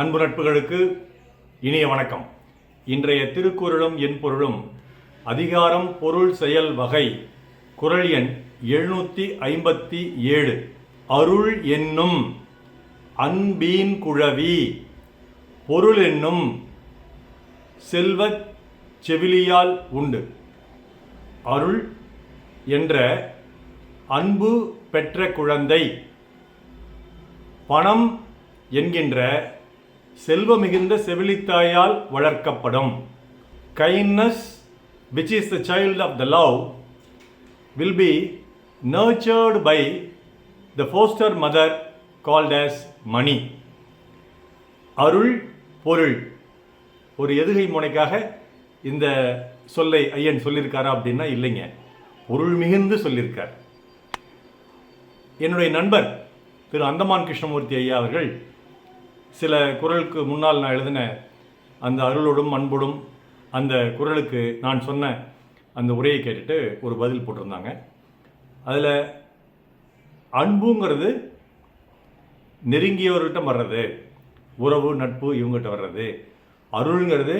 அன்பு நட்புகளுக்கு இனிய வணக்கம். இன்றைய திருக்குறளும் என் பொருளும் அதிகாரம் பொருள் செயல் வகை குறள் எண் எழுநூற்றி ஐம்பத்தி ஏழு. அருள் என்னும் அன்பீன் குழவி பொருள் என்னும் செல்வச் செவிலியால் உண்டு. அருள் என்ற அன்பு பெற்ற குழந்தை பணம் என்கின்ற செல்வ மிகுந்த செவிலித்தாயால் வளர்க்கப்படும். Kindness which is the child of the love will be nurtured by the foster mother called as money அருள் பொருள். ஒரு எதுகை முனைக்காக இந்த சொல்லை ஐயன் சொல்லியிருக்காரா அப்படின்னா இல்லைங்க. பொருள் மிகுந்து சொல்லியிருக்கார். என்னுடைய நண்பர் திரு அந்தமான் கிருஷ்ணமூர்த்தி ஐயா அவர்கள் சில குரலுக்கு முன்னால் நான் எழுதின அந்த அருளோடும் அன்போடும் அந்த குரலுக்கு நான் சொன்ன அந்த உரையை கேட்டுட்டு ஒரு பதில் போட்டிருந்தாங்க. அதில் அன்புங்கிறது நெருங்கியவர்கிட்ட வர்றது உறவு நட்பு இவங்ககிட்ட வர்றது அருள்ங்கிறது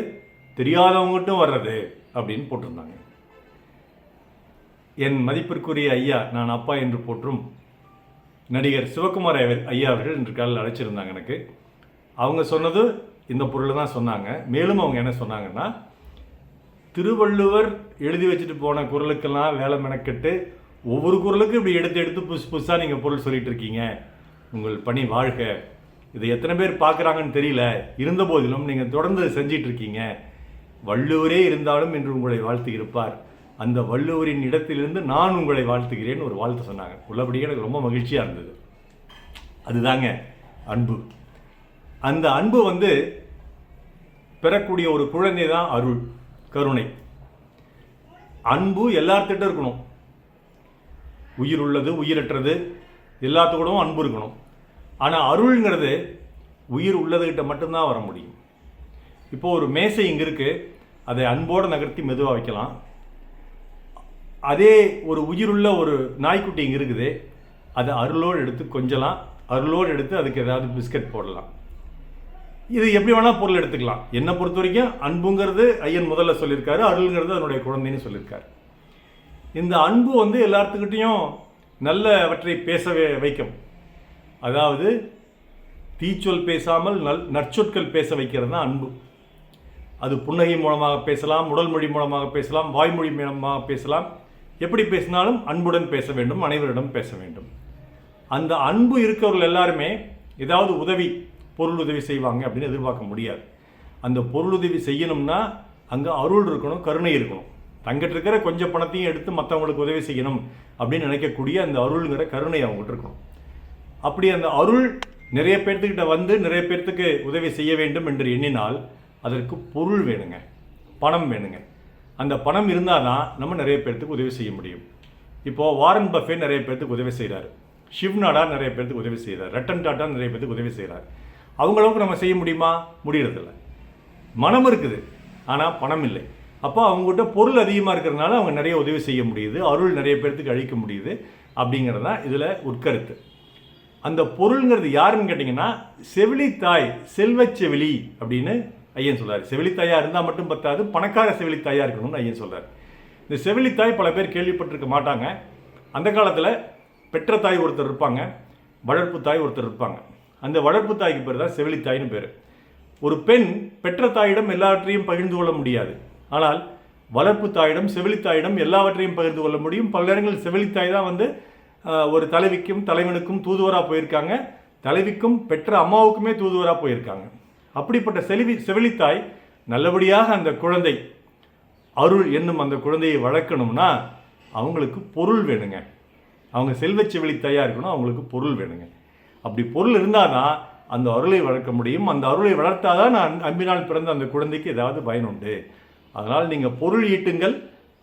தெரியாதவங்ககிட்டும் வர்றது அப்படின்னு போட்டிருந்தாங்க. என் மதிப்பிற்குரிய ஐயா நான் அப்பா என்று போற்றும் நடிகர் சிவகுமார் ஐயா அவர்கள் இன்று காலையில் அழைச்சிருந்தாங்க எனக்கு. அவங்க சொன்னது இந்த பொருள் தான் சொன்னாங்க. மேலும் அவங்க என்ன சொன்னாங்கன்னா திருவள்ளுவர் எழுதி வச்சுட்டு போன குரலுக்கெல்லாம் வேலை மெனக்கெட்டு ஒவ்வொரு குரலுக்கும் இப்படி எடுத்து எடுத்து புதுசு புதுசாக நீங்கள் பொருள் சொல்லிட்டு இருக்கீங்க. உங்கள் பணி வாழ்க. இதை எத்தனை பேர் பார்க்குறாங்கன்னு தெரியல. இருந்த போதிலும் நீங்கள் தொடர்ந்து செஞ்சிட்டு இருக்கீங்க. வள்ளுவரே இருந்தாலும் என்று உங்களை வாழ்த்து இருப்பார். அந்த வள்ளுவரின் இடத்திலிருந்து நான் உங்களை வாழ்த்துகிறேன் ஒரு வாழ்த்து சொன்னாங்க. உள்ளபடியே எனக்கு ரொம்ப மகிழ்ச்சியாக இருந்தது. அதுதாங்க அன்பு. அந்த அன்பு வந்து பெறக்கூடிய ஒரு குழந்தை தான் அருள் கருணை. அன்பு எல்லார்த்திட்ட இருக்கணும். உயிர் உள்ளது உயிரற்றது எல்லாத்துக்கூடவும் அன்பு இருக்கணும். ஆனால் அருள்ங்கிறது உயிர் உள்ளதுகிட்ட மட்டும்தான் வர முடியும். இப்போ ஒரு மேசை இங்கே இருக்குது அதை அன்போடு நகர்த்தி மெதுவாக வைக்கலாம். அதே ஒரு உயிருள்ள ஒரு நாய்க்குட்டி இங்கே இருக்குது. அதை அருளோடு எடுத்து கொஞ்சலாம். அருளோடு எடுத்து அதுக்கு ஏதாவது பிஸ்கட் போடலாம். இது எப்படி வேணால் பொருள் எடுத்துக்கலாம். என்னை பொறுத்த வரைக்கும் அன்புங்கிறது ஐயன் முதல்ல சொல்லியிருக்காரு அருள்ங்கிறது அதனுடைய குழந்தைன்னு சொல்லியிருக்காரு. இந்த அன்பு வந்து எல்லாத்துக்கிட்டேயும் நல்லவற்றை பேசவே வைக்கும். அதாவது தீச்சொல் பேசாமல் நல் நற்சொற்கள் பேச வைக்கிறது தான் அன்பு. அது புன்னகை மூலமாக பேசலாம் உடல் மொழி மூலமாக பேசலாம் வாய்மொழி மூலமாக பேசலாம். எப்படி பேசினாலும் அன்புடன் பேச வேண்டும் அனைவரிடம் பேச வேண்டும். அந்த அன்பு இருக்கவர்கள் எல்லாருமே ஏதாவது உதவி பொருள் உதவி செய்வாங்க அப்படின்னு எதிர்பார்க்க முடியாது. அந்த பொருள் உதவி செய்யணும்னா அங்கே அருள் இருக்கணும் கருணை இருக்கணும். தங்கிட்ட இருக்கிற கொஞ்சம் பணத்தையும் எடுத்து மற்றவங்களுக்கு உதவி செய்யணும் அப்படின்னு நினைக்கக்கூடிய அந்த அருள்ங்கிற கருணை அவங்ககிட்ட இருக்கணும். அப்படி அந்த அருள் நிறைய பேர்த்துக்கிட்ட வந்து நிறைய பேர்த்துக்கு உதவி செய்ய வேண்டும் என்று எண்ணினால் அதற்கு பொருள் வேணுங்க பணம் வேணுங்க. அந்த பணம் இருந்தால் தான் நம்ம நிறைய பேர்த்துக்கு உதவி செய்ய முடியும். இப்போது வாரன் பஃபே நிறைய பேர்த்துக்கு உதவி செய்கிறார் ஷிவ் நாடா நிறைய பேர்த்துக்கு உதவி செய்கிறார் ரட்டன் டாட்டா நிறைய பேர்த்துக்கு உதவி செய்கிறார் அவங்களவுக்கு நம்ம செய்ய முடியுமா? முடியறதில்ல. மனம் இருக்குது ஆனால் பணம் இல்லை. அப்போ அவங்ககிட்ட பொருள் அதிகமாக இருக்கிறதுனால அவங்க நிறைய உதவி செய்ய முடியுது அருள் நிறைய பேர்த்துக்கு அழிக்க முடியுது அப்படிங்கிறது தான் இதில் உட்கருத்து அந்த பொருள்ங்கிறது யாருன்னு கேட்டிங்கன்னா செவிலித்தாய் செல்வச் செவிலி அப்படின்னு ஐயன் சொல்கிறார் செவிலித்தாயாக இருந்தால் மட்டும் பத்தாது பணக்கார செவிலித்தாயாக இருக்கணும்னு ஐயன் சொல்கிறார் இந்த செவிலித்தாய் பல பேர் கேள்விப்பட்டிருக்க மாட்டாங்க. அந்த காலத்தில் பெற்ற தாய் ஒருத்தர் இருப்பாங்க வளர்ப்பு தாய் ஒருத்தர் இருப்பாங்க. அந்த வளர்ப்பு தாய்க்கு பேர் தான் செவிலித்தாய்னு பேர். ஒரு பெண் பெற்ற தாயிடம் எல்லாவற்றையும் பகிர்ந்து கொள்ள முடியாது. ஆனால் வளர்ப்பு தாயிடம் செவிலித்தாயிடம் எல்லாவற்றையும் பகிர்ந்து கொள்ள முடியும். பல நேரங்களில் செவிலித்தாய் தான் வந்து ஒரு தலைவிக்கும் தலைவனுக்கும் தூதுவராக போயிருக்காங்க. தலைவிக்கும் பெற்ற அம்மாவுக்குமே தூதுவராக போயிருக்காங்க. அப்படிப்பட்ட செலிவி செவிலித்தாய் நல்லபடியாக அந்த குழந்தை அருள் என்னும் அந்த குழந்தையை வளர்க்கணும்னா அவங்களுக்கு பொருள் வேணுங்க. அவங்க செல்வச் செவிலித்தாயாக இருக்கணும் அவங்களுக்கு பொருள் வேணுங்க. அப்படி பொருள் இருந்தால் தான் அந்த அருளை வளர்க்க முடியும். அந்த அருளை வளர்த்தால் தான் நான் அம்பினால் பிறந்த அந்த குழந்தைக்கு ஏதாவது பயனுண்டு அதனால் நீங்கள் பொருள் ஈட்டுங்கள்.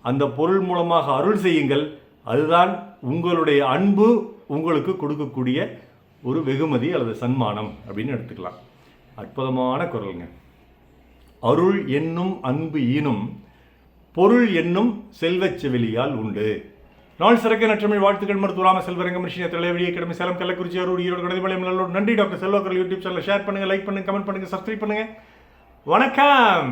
அந்த பொருள் மூலமாக அருள் செய்யுங்கள். அதுதான் உங்களுடைய அன்பு உங்களுக்கு கொடுக்கக்கூடிய ஒரு வெகுமதி அல்லது சன்மானம் அப்படின்னு எடுத்துக்கலாம். அற்புதமான குரலுங்க. அருள் என்னும் அன்பு ஈனும் பொருள் என்னும் செல்வச் செவிலியால் உண்டு. நாள் சிறக்க நற்றமிழ் வாழ்த்துக்கள் மருத்துவ ராம செல்வரங்கம் மிஷினை தலைவலியை கிடமை சேலம் கள்ளக்குறிச்சி அரூர் ஈரோடு கடைபாளையம் நல்லூர் நன்றி doctor Selvakkar YouTube channel share பண்ணுங்கள் லைக் பண்ணுங்கள் கமெண்ட் பண்ணுங்கள் சப்ஸ்கிரைப் பண்ணுங்க. வணக்கம்!